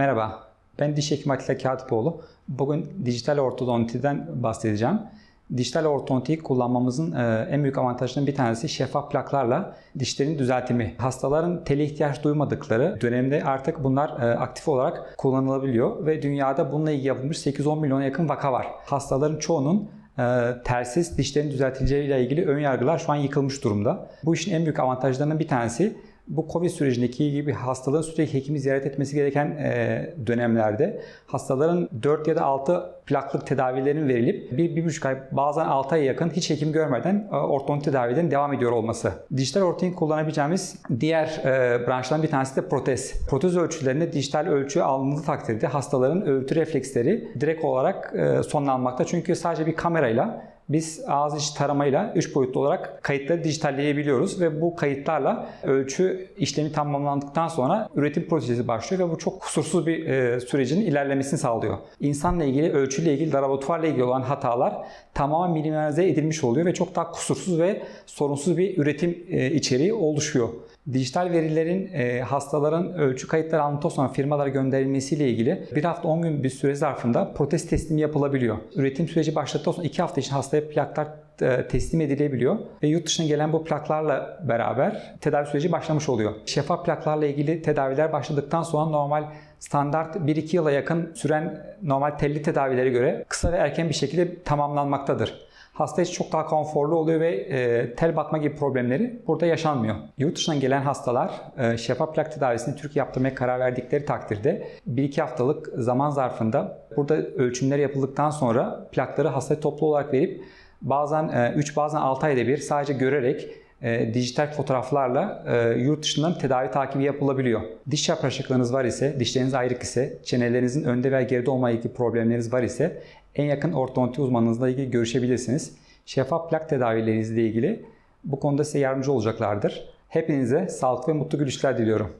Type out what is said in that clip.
Merhaba, ben diş hekimi Atilla Katipoğlu. Bugün dijital ortodontiden bahsedeceğim. Dijital ortodontiyi kullanmamızın e, en büyük avantajlarından bir tanesi şeffaf plaklarla dişlerin düzeltimi. Hastaların tele ihtiyaç duymadıkları dönemde artık bunlar e, aktif olarak kullanılabiliyor ve dünyada bununla ilgili yapılmış 8-10 milyona yakın vaka var. Hastaların çoğunun e, tersiz dişlerin düzeltileceğiyle ilgili ön yargılar şu an yıkılmış durumda. Bu işin en büyük avantajlarından bir tanesi bu Covid sürecindeki gibi hastalığın sürekli hekimi ziyaret etmesi gereken dönemlerde hastaların 4 ya da 6 plaklık tedavilerin verilip 1-1,5 ay bazen 6 aya yakın hiç hekim görmeden e, ortodonti tedavilerin devam ediyor olması. Dijital ortodonti kullanabileceğimiz diğer e, branşlardan bir tanesi de protez. Protez ölçülerinde dijital ölçü alındığı takdirde hastaların ölçü refleksleri direkt olarak e, sonlanmakta. Çünkü sadece bir kamerayla biz ağız içi taramayla 3 boyutlu olarak kayıtları dijitalleyebiliyoruz ve bu kayıtlarla ölçü işlemi tamamlandıktan sonra üretim prosesi başlıyor ve bu çok kusursuz bir e, sürecin ilerlemesini sağlıyor. İnsanla ilgili, ölçüyle ilgili, laboratuvarla ilgili olan hatalar tamamen minimalize edilmiş oluyor ve çok daha kusursuz ve sorunsuz bir üretim e, içeriği oluşuyor. Dijital verilerin e, hastaların ölçü kayıtları alındıktan sonra firmalara gönderilmesiyle ilgili bir hafta 10 gün bir süre zarfında protez teslimi yapılabiliyor. Üretim süreci başladıktan sonra 2 hafta için hastaya plaklar teslim edilebiliyor ve yurt dışına gelen bu plaklarla beraber tedavi süreci başlamış oluyor. Şeffaf plaklarla ilgili tedaviler başladıktan sonra normal standart 1-2 yıla yakın süren normal telli tedavilere göre kısa ve erken bir şekilde tamamlanmaktadır. Hasta için çok daha konforlu oluyor ve e, tel batma gibi problemleri burada yaşanmıyor. Yurt dışından gelen hastalar e, şeffaf plak tedavisini Türkiye yaptırmaya karar verdikleri takdirde 1-2 haftalık zaman zarfında burada ölçümler yapıldıktan sonra plakları hastaya toplu olarak verip bazen 3 bazen 6 ayda bir sadece görerek e, dijital fotoğraflarla e, yurt dışından tedavi takibi yapılabiliyor. Diş yapraşıklığınız var ise, dişleriniz ayrık ise, çenelerinizin önde ve geride olma ilgili problemleriniz var ise en yakın ortodonti uzmanınızla ilgili görüşebilirsiniz. Şeffaf plak tedavilerinizle ilgili bu konuda size yardımcı olacaklardır. Hepinize sağlıklı ve mutlu gülüşler diliyorum.